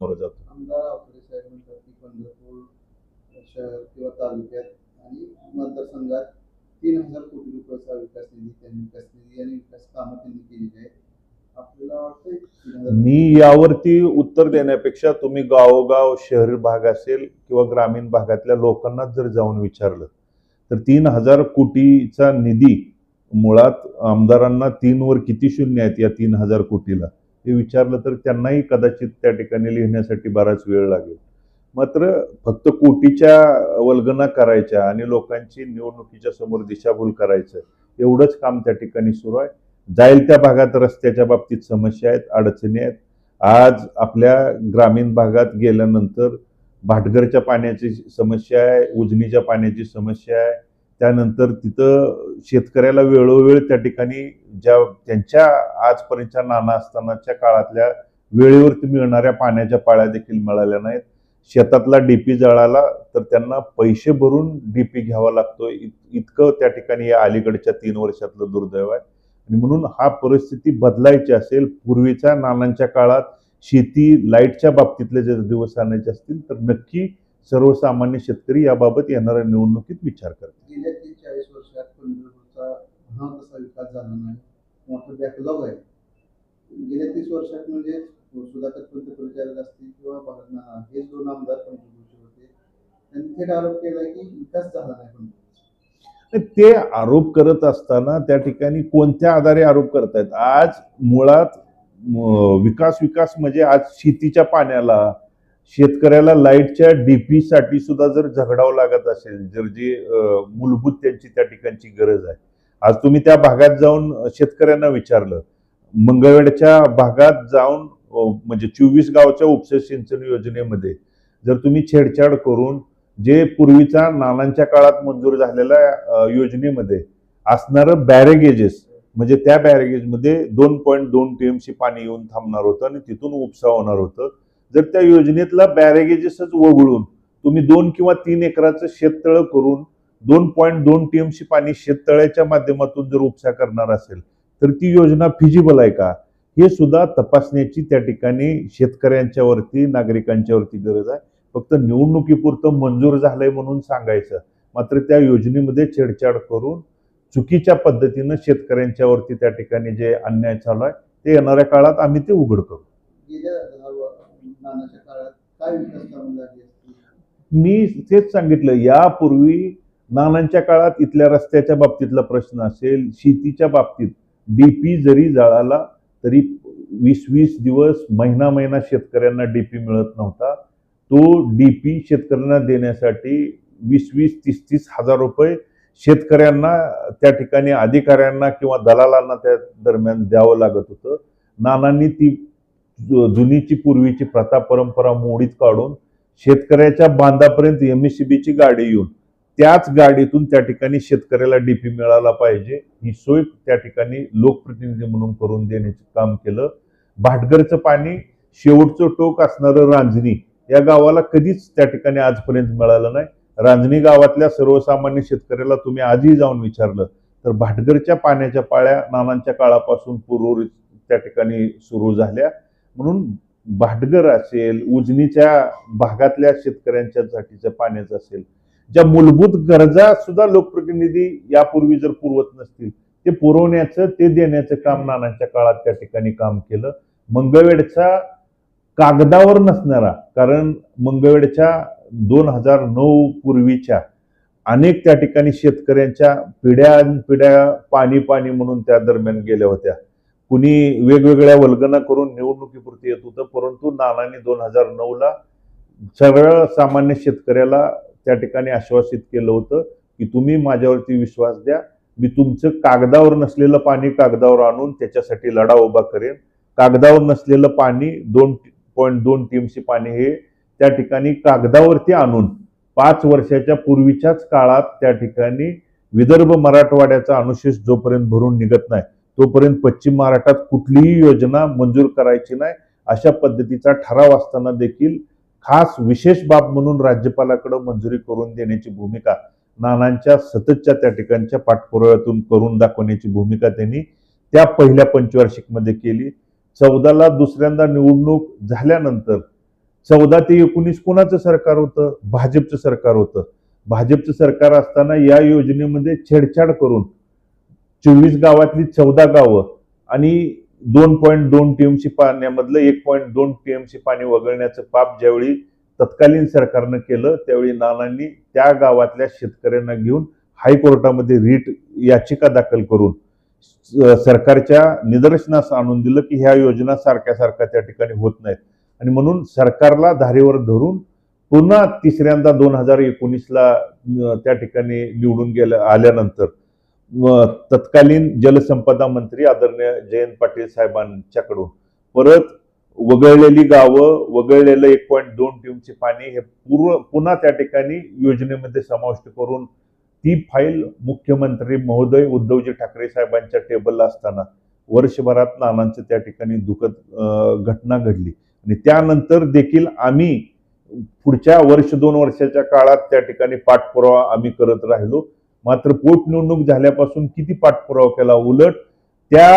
जातो. आमदार आपले साहेब म्हणतात की पंढरपूर शहर किंवा तालुक्यात आणि मतदारसंघात तीन हजार कोटी रुपयाचा विकास निधी त्यांनी विकास निधी आणि विकास कामं त्यांनी केलेली आहेत. मी यावरती उत्तर देण्यापेक्षा तुम्ही गावोगाव शहरी भाग असेल किंवा ग्रामीण भागातल्या लोकांनाच जर जाऊन विचारलं तर तीन हजार कोटीचा निधी मुळात आमदारांना तीन वर किती शून्य आहेत या तीन हजार कोटीला? हे विचारलं तर त्यांनाही कदाचित त्या ठिकाणी लिहिण्यासाठी बराच वेळ लागेल. मात्र फक्त कोटीच्या वल्गना करायच्या आणि लोकांची निवडणुकीच्या समोर दिशाभूल करायचं एवढंच काम त्या ठिकाणी सुरू आहे. जाईल त्या भागात रस्त्याच्या बाबतीत समस्या आहेत अडचणी आहेत. आज आपल्या ग्रामीण भागात गेल्यानंतर भाटघरच्या पाण्याची समस्या आहे उजनीच्या पाण्याची समस्या आहे. त्यानंतर तिथं शेतकऱ्याला वेळोवेळ त्या ठिकाणी ज्या त्यांच्या आजपर्यंतच्या नाना असतानाच्या काळातल्या वेळेवरती मिळणाऱ्या पाण्याच्या पाळ्या देखील मिळाल्या नाहीत. शेतातला डीपी जळाला तर त्यांना पैसे भरून डीपी घ्यावा लागतो इत- इतकं त्या ठिकाणी या अलीकडच्या तीन वर्षातलं दुर्दैव आहे. आणि म्हणून हा परिस्थिती बदलायची असेल पूर्वीच्या नानांच्या काळात शेती लाईटच्या बाबतीतले जर दिवस आणायचे असतील तर नक्की सर्वसामान्य शेतकरी याबाबत येणाऱ्या निवडणुकीत विचार करतील गेल्या तीस चाळीस वर्षात पंढरपूरचा हा तसा विकास झाला नाही. मोठं बॅकलॉग आहे. गेल्या तीस वर्षात म्हणजे सुधाकर पंत परिचारक असतील किंवा भारत हे दोन आमदार पंढरपूरचे होते. त्यांनी थेट आरोप केला की विकास झाला नाही पण. ते आरोप करत असताना त्या ठिकाणी कोणत्या आधारे आरोप करतायत? आज मुळात विकास विकास म्हणजे आज शेतीच्या पाण्याला शेतकऱ्याला लाईटच्या डीपी साठी सुद्धा जर झगडावं लागत असेल जर जी मूलभूत त्यांची त्या ठिकाणची गरज आहे आज तुम्ही त्या भागात जाऊन शेतकऱ्यांना विचारलं. मंगळवेडच्या भागात जाऊन म्हणजे चोवीस गावच्या उपसे सिंचन योजनेमध्ये जर तुम्ही छेडछाड करून जे पूर्वीचा नानांच्या काळात मंजूर झालेल्या योजनेमध्ये असणारं बॅरेगेजेस म्हणजे त्या बॅरेगेजमध्ये दोन पॉईंट दोन टीएमसी पाणी येऊन थांबणार होतं आणि तिथून उपसा होणार होतं. जर त्या योजनेतला बॅरेगेजेसच वगळून तुम्ही दोन किंवा तीन एकराचं शेततळं करून दोन पॉईंट दोन टीएमसी पाणी शेततळ्याच्या माध्यमातून जर उपसा करणार असेल तर ती योजना फिजिबल आहे का? हे सुद्धा तपासण्याची त्या ठिकाणी शेतकऱ्यांच्या वरती नागरिकांच्या वरती गरज आहे. फक्त निवडणुकीपुरतं मंजूर झालंय म्हणून सांगायचं. मात्र त्या योजनेमध्ये छेडछाड करून चुकीच्या पद्धतीनं शेतकऱ्यांच्या वरती त्या ठिकाणी जे अन्याय चालू आहे ते येणाऱ्या काळात आम्ही ते उघड करू. मी तेच सांगितलं यापूर्वी नानांच्या काळात इथल्या रस्त्याच्या बाबतीतला प्रश्न असेल शेतीच्या बाबतीत डीपी जरी जळाला तरी वीस वीस दिवस महिना महिना शेतकऱ्यांना डीपी मिळत नव्हता. तो डीपी शेतकऱ्यांना देण्यासाठी वीस वीस तीस तीस हजार रुपये शेतकऱ्यांना त्या ठिकाणी अधिकाऱ्यांना किंवा दलालांना त्या दरम्यान द्यावं लागत होतं. नानांनी ती जुनीची पूर्वीची प्रथा परंपरा मोडीत काढून शेतकऱ्याच्या बांधापर्यंत एम एस सी बीची गाडी येऊन त्याच गाडीतून त्या ठिकाणी शेतकऱ्याला डीपी मिळाला पाहिजे. ही सोय त्या ठिकाणी लोकप्रतिनिधी म्हणून करून देण्याचे काम केलं. भाटघरचं पाणी शेवटचं टोक असणारं रांजणी या गावाला कधीच त्या ठिकाणी आजपर्यंत मिळालं नाही. रांजणी गावातल्या सर्वसामान्य शेतकऱ्याला तुम्ही आजही जाऊन विचारलं तर भाटघरच्या पाण्याच्या पाळ्या नानांच्या काळापासून पूर्वरित त्या ठिकाणी सुरू झाल्या. म्हणून भाटघर असेल उजनीच्या भागातल्या शेतकऱ्यांच्या शेतकऱ्यांच्यासाठीच्या पाण्याचं असेल ज्या मूलभूत गरजा सुद्धा लोकप्रतिनिधी यापूर्वी जर पुरवत नसतील ते पुरवण्याचं ते देण्याचं काम नानांच्या काळात त्या ठिकाणी काम केलं. मंगळवेडचा कागदावर नसणारा कारण मंगळवेडच्या दोन हजार नऊ पूर्वीच्या अनेक त्या ठिकाणी शेतकऱ्यांच्या पिढ्या पिढ्या पाणी पाणी म्हणून त्या दरम्यान गेल्या होत्या. कुणी वेगवेगळ्या वल्गना करून निवडणुकीपुरती येत होतं परंतु नानांनी दोन हजार नऊला सरळ सामान्य शेतकऱ्याला त्या ठिकाणी आश्वासित केलं होतं की तुम्ही माझ्यावरती विश्वास द्या. मी तुमचं कागदावर नसलेलं पाणी कागदावर आणून त्याच्यासाठी लढा उभा करेन. कागदावर नसलेलं पाणी दोन पॉईंट दोन टीएमसी पाणी हे त्या ठिकाणी कागदावरती आणून पाच वर्षाच्या पूर्वीच्याच काळात त्या ठिकाणी विदर्भ मराठवाड्याचा अनुशेष जोपर्यंत भरून निघत नाही तोपर्यंत पश्चिम महाराष्ट्रात कुठलीही योजना मंजूर करायची नाही. अशा पद्धतीचा ठराव असताना देखील खास विशेष बाब म्हणून राज्यपालाकडे मंजुरी करून देण्याची भूमिका नानांच्या सततच्या त्या ठिकाणच्या पाठपुराव्यातून करून दाखवण्याची भूमिका त्यांनी त्या पहिल्या पंचवार्षिकमध्ये केली. चौदाला दुसऱ्यांदा निवडणूक झाल्यानंतर चौदा ते एकोणीस कोणाचं सरकार होतं? भाजपचं सरकार होतं. भाजपचं सरकार असताना या योजनेमध्ये छेडछाड करून चोवीस गावातली चौदा गावं आणि दोन पॉईंट दोन टीएमसी पाण्यामधलं एक पॉईंट दोन टीएमसी पाणी वगळण्याचं पाप ज्यावेळी तत्कालीन सरकारनं केलं त्यावेळी नानांनी त्या गावातल्या शेतकऱ्यांना घेऊन हायकोर्टामध्ये रीट याचिका दाखल करून सरकारच्या निदर्शनास आणून दिलं की ह्या योजना सारख्या सारख्या त्या ठिकाणी होत नाहीत. आणि म्हणून सरकारला धारेवर धरून पुन्हा तिसऱ्यांदा दोन हजार एकोणीसला त्या ठिकाणी निवडून गेल्या आल्यानंतर तत्कालीन जलसंपदा मंत्री आदरणीय जयंत पाटील साहेबांच्याकडून. परत वगळलेली गावं वगळलेलं एक पॉईंट दोन ट्यूबचे पाणी हे पूर्व पुन्हा त्या ठिकाणी योजनेमध्ये समाविष्ट करून ती फाईल मुख्यमंत्री महोदय उद्धवजी ठाकरे साहेबांच्या टेबलला असताना वर्षभरात नानांचं त्या ठिकाणी दुःखद घटना घडली. आणि त्यानंतर देखील आम्ही पुढच्या वर्ष दोन वर्षाच्या काळात त्या ठिकाणी पाठपुरावा आम्ही करत राहिलो. मात्र पोटनिवडणूक झाल्यापासून किती पाठपुरावा केला? उलट त्या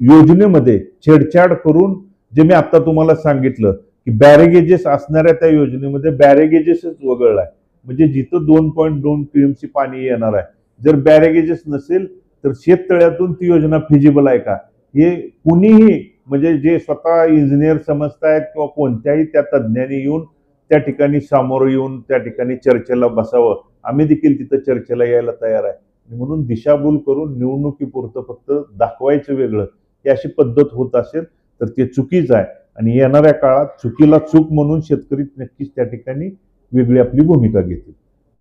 योजनेमध्ये छेडछाड करून जे मी आता तुम्हाला सांगितलं की बॅरेगेजेस असणाऱ्या त्या योजनेमध्ये बॅरेगेजेसच वगळलाय. म्हणजे जिथं दोन पॉईंट दोन टीएमसी पाणी येणार आहे. जर बॅरेगेजेस नसेल तर शेततळ्यातून ती योजना फिजिबल आहे का? हे कुणीही म्हणजे जे स्वतः इंजिनियर समजतायत किंवा कोणत्याही त्या तज्ज्ञांनी येऊन त्या ठिकाणी सामोरं येऊन त्या ठिकाणी चर्चेला बसावं आम्ही देखील तिथं चर्चेला यायला तयार आहे. म्हणून दिशाभूल करून निवडणुकीपुरतं फक्त दाखवायचं वेगळं ही अशी पद्धत होत असेल तर ते चुकीचं आहे. आणि येणाऱ्या काळात चुकीला चूक म्हणून शेतकरी नक्कीच त्या ठिकाणी वेगळी आपली भूमिका घेतील.